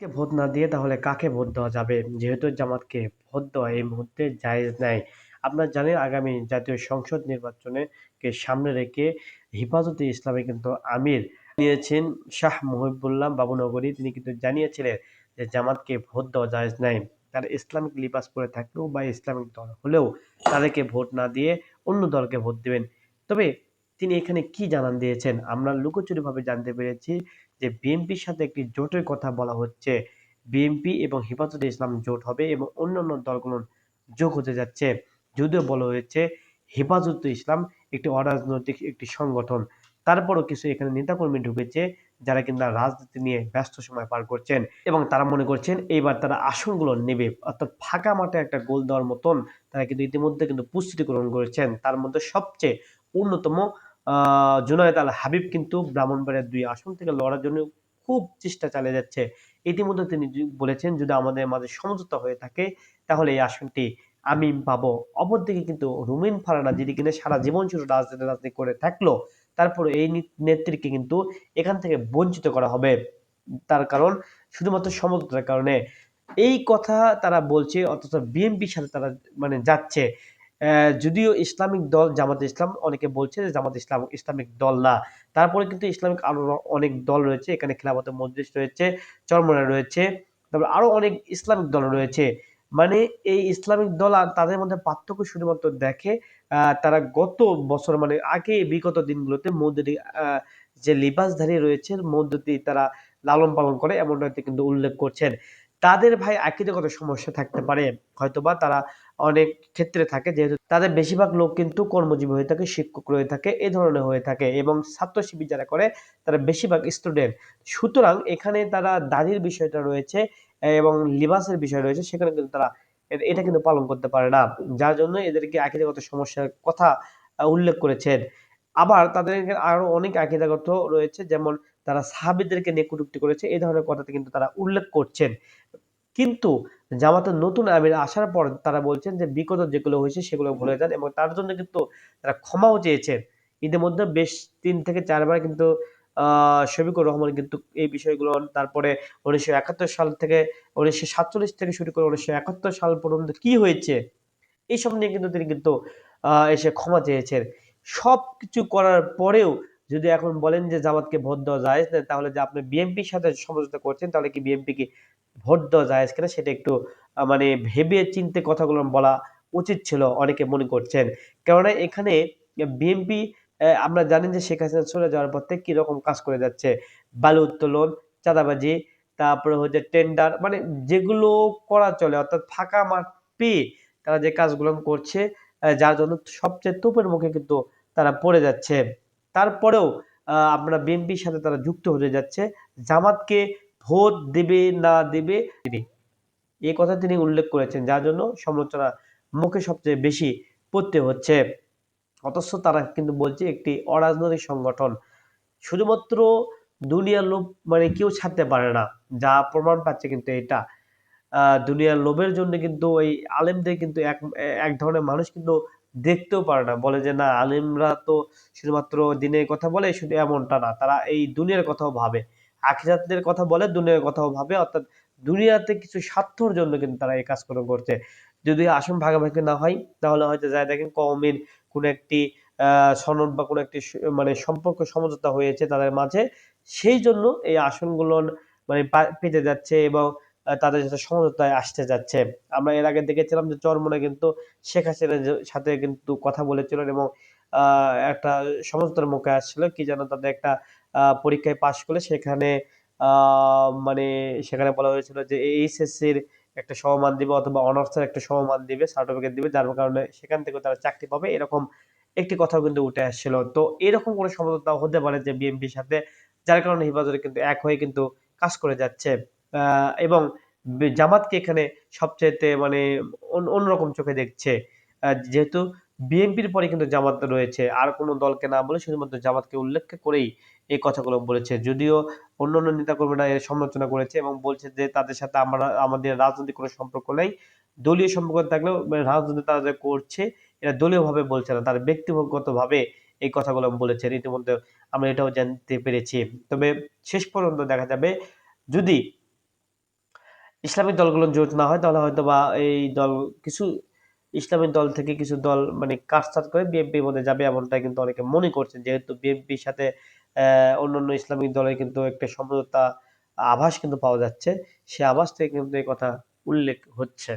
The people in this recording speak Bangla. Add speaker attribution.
Speaker 1: কে ভোট না দিয়ে তাহলে কাকে ভোট দেওয়া যাবে? যেহেতু জামাতকে ভোট দেওয়া এই মুহূর্তে জায়েজ নাই। আপনারা জানেন আগামী জাতীয় সংসদ নির্বাচনে কে সামনে রেখে হেফাজতে ইসলামে কিন্তু আমির নিয়েছেন শাহ মহিবুল্লাহ বাবুনগরী। তিনি কিন্তু জানিয়েছিলেন যে জামাতকে ভোট দেওয়া জায়েজ নাই। তারা ইসলামিক লিবাস পরে থাকলেও বা ইসলামিক দল হলেও তাদেরকে ভোট না দিয়ে অন্য দলকে ভোট দিবেন। তবে তিনি এখানে কি জানান দিয়েছেন? আমরা লুকোচুরিভাবে জানতে পেরেছি যে বিএনপির সাথে একটি জোটের কথা বলা হচ্ছে। বিএনপি এবং হেফাজতে ইসলাম জোট হবে এবং অন্যান্য দলগুলো যোগ হতে যাচ্ছে। যদিও বলা হয়েছে হেফাজতে ইসলাম একটি অরাজনৈতিক একটি সংগঠন। তারপরও কিছু এখানে নেতাকর্মী ঢুকেছে যারা কিনা রাজনীতি নিয়ে ব্যস্ত সময় পার করছেন এবং তারা মনে করছেন এইবার তারা আসনগুলো নেবে অর্থাৎ ফাঁকা মাঠে একটা গোল দেওয়ার মতন তারা কিন্তু ইতিমধ্যে কিন্তু প্রস্তুতি গ্রহণ করেছেন তার মধ্যে সবচেয়ে অন্যতম জুনায়েদ আল হাবিব কিন্তু ব্রাহ্মণবাড়িয়ার দুই আসন থেকে লড়ার জন্য খুব চেষ্টা চালিয়ে যাচ্ছে। ইতিমধ্যে তিনি বলেছেন, যদি আমাদের মাঝে সমঝোতা হয়ে থাকে, তাহলে এই আসনটি আমি পাবো। অপরদিকে কিন্তু রুমিন ফারানা, যিনি কিনা সারা জীবন শুরু রাজনীতি রাজনীতি করে থাকল, তারপরে এই নেত্রীকে কিন্তু এখান থেকে বঞ্চিত করা হবে। তার কারণ শুধুমাত্র সমঝোতার কারণে। এই কথা তারা বলছে, অথচ বিএনপির সাথে তারা মানে যাচ্ছে। যদিও ইসলামিক দল, জামাত ইসলাম, অনেকে বলছে যে জামাত ইসলাম ইসলামিক দল না। তারপরে কিন্তু ইসলামিক আরও অনেক দল রয়েছে, এখানে খেলাফত মজলিস রয়েছে চরমনা রয়েছে, তারপর আরও অনেক ইসলামিক দল রয়েছে। মানে এই ইসলামিক দল আর তাদের মধ্যে পার্থক্য শুধুমাত্র দেখে তারা গত বছর মানে আগে বিগত দিনগুলোতে মধ্যে যে লিবাসধারী রয়েছে, মধ্যে তারা লালন পালন করে, এমনটা কিন্তু উল্লেখ করছেন। তাদের ভাই আকিদগত সমস্যা থাকতে পারে। হয়তোবা তারা অনেক ক্ষেত্রে থাকে, যেহেতু তাদের বেশিরভাগ লোক কিন্তু কর্মজীবী হয়ে থাকে, শিক্ষক রয়ে থাকে, এ ধরনের হয়ে থাকে এবং ছাত্র শিবির যারা করে, তারা বেশিরভাগ স্টুডেন্ট সুতরাং এখানে তারা দাড়ির বিষয়টা রয়েছে এবং লিবাসের বিষয় রয়েছে, সেখানে কিন্তু তারা এটা কিন্তু পালন করতে পারে না। যার জন্য এদেরকে আকিদাগত সমস্যার কথা উল্লেখ করেছেন। আবার তাদের আরও অনেক আকিদাগত রয়েছে, যেমন তারা সাহাবিদেরকে নিয়ে কটুক্তি করেছে এই ধরনের কথাতে কিন্তু তারা উল্লেখ করছেন। কিন্তু জামাতের নতুন আমির আসার পর তারা বলছেন যে বিগত যেগুলো হয়েছে সেগুলো ভুলে যান এবং তার জন্য কিন্তু তারা ক্ষমাও চেয়েছেন। ইতিমধ্যে বেশ তিন থেকে চারবার কিন্তু শফিকুর রহমান কিন্তু এই বিষয়গুলো তারপরে উনিশশো একাত্তর সাল থেকে, উনিশশো সাতচল্লিশ থেকে শুরু করে উনিশশো একাত্তর সাল পর্যন্ত কি হয়েছে, এইসব নিয়ে কিন্তু তিনি কিন্তু এসে ক্ষমা চেয়েছেন। সব কিছু করার পরেও যদি এখন বলেন যে জামাতকে ভোট দেওয়া যায়, তাহলে যে আপনি বিএনপির সাথে সমঝোতা করছেন, তাহলে কি বিএনপি কি ভোট দেওয়া যায় কিনা সেটা একটু মানে ভেবে চিনতে কথাগুলো বলা উচিত ছিল অনেকে মনে করছেন। কেননা এখানে বিএনপি আমরা জানি যে শেখ হাসিনা চলে যাওয়ার পর থেকে কীরকম কাজ করে যাচ্ছে। বালু উত্তোলন, চাঁদাবাজি, তারপরে হচ্ছে টেন্ডার মানে যেগুলো করা চলে, অর্থাৎ ফাঁকা মাঠ পেয়ে তারা যে কাজগুলো করছে যার জন্য সবচেয়ে তোপের মুখে কিন্তু তারা পড়ে যাচ্ছে। তারপরেও আমরা বিএনপির সাথে তারা যুক্ত হতে যাচ্ছে। জামাতকে ভোট দেবে না দেবে তিনি। এই কথা তিনি উল্লেখ করেছেন, যার জন্য সমালোচনা মুখে সবচেয়ে বেশি পড়তে হচ্ছে। অথচ তারা কিন্তু বলছে একটি অরাজনৈতিক সংগঠন। শুধুমাত্র দুনিয়ার লোভ মানে কেউ ছাড়তে পারে না। যা প্রমাণ পাচ্ছে কিন্তু এটা। দুনিয়ার লোভের জন্য কিন্তু ওই আলেমদের কিন্তু এক এক ধরনের মানুষ কিন্তু দেখতেও পারে না। বলে যে, না, আলিমরা তো শুধুমাত্র দিনের কথা বলে, শুধু এমনটা না। তারা এই দুনিয়ার কথাও ভাবে। আখিরাতের কথা বলে, দুনিয়ার কথাও ভাবে, অর্থাৎ দুনিয়াতে কিছু স্বার্থর জন্য কিন্তু তারা এই কাজকর্ম করছে। যদি আসন ভাগাভাগি না হয়, তাহলে হয়তো যায় দেখেন কওমের কোন একটি সনদ বা কোনো একটি মানে সম্পর্ক সমঝোতা হয়েছে তাদের মাঝে, সেই জন্য এই আসনগুলো মানে পেতে যাচ্ছে এবং তাদের সাথে সমঝোতায় আসতে যাচ্ছে। আমরা এর আগে দেখেছিলাম যে চরমনে কিন্তু শেখ হাসিনার সাথে কিন্তু কথা বলেছিলেন এবং একটা সমঝোতার মুখে আসছিল। কি যেন তাদের একটা পরীক্ষায় পাশ করলে সেখানে মানে সেখানে বলা হয়েছিল যে এইচএসসির একটা সমমান দিবে অথবা অনার্সের একটা সমমান দিবে সার্টিফিকেট দিবে, যার কারণে সেখান থেকে তারা চাকরি পাবে। এরকম একটি কথাও কিন্তু উঠে আসছিল। তো এরকম কোনো সমঝোতা হতে পারে যে বিএনপির সাথে, যার কারণে হেফাজতে কিন্তু এক হয়ে কিন্তু কাজ করে যাচ্ছে। এবং জামাতকে এখানে সবচেয়ে মানে অন্যরকম চোখে দেখছে। যেহেতু বিএনপির পরে কিন্তু জামাত রয়েছে। আর কোনো দলকে না বলে শুধুমাত্র জামাতকে উল্লেখ করেই এই কথাগুলো বলেছে। যদিও অন্য অন্য নেতাকর্মীরা এর সমালোচনা করেছে এবং বলছে যে তাদের সাথে আমরা, আমাদের রাজনৈতিক কোনো সম্পর্ক নেই। দলীয় সম্পর্ক থাকলেও রাজনীতি যে করছে এটা দলীয়ভাবে বলছে না, তার ব্যক্তিগতভাবে এই কথাগুলো বলেছেন ইতিমধ্যে আমরা এটাও জানতে পেরেছি। তবে শেষ পর্যন্ত দেখা যাবে, যদি ইসলামিক দলগুলো জোট না হয়, তাহলে হয়তো বা এই দল কিছু ইসলামিক দল থেকে কিছু দল মানে কাজটাজ করে বিএনপির মধ্যে যাবে এমনটা কিন্তু অনেকে মনে করছেন। যেহেতু বিএনপির সাথে অন্যান্য ইসলামিক দলের কিন্তু একটা সমঝোতা আভাস কিন্তু পাওয়া যাচ্ছে। সে আভাস থেকে কিন্তু এই কথা উল্লেখ হচ্ছে।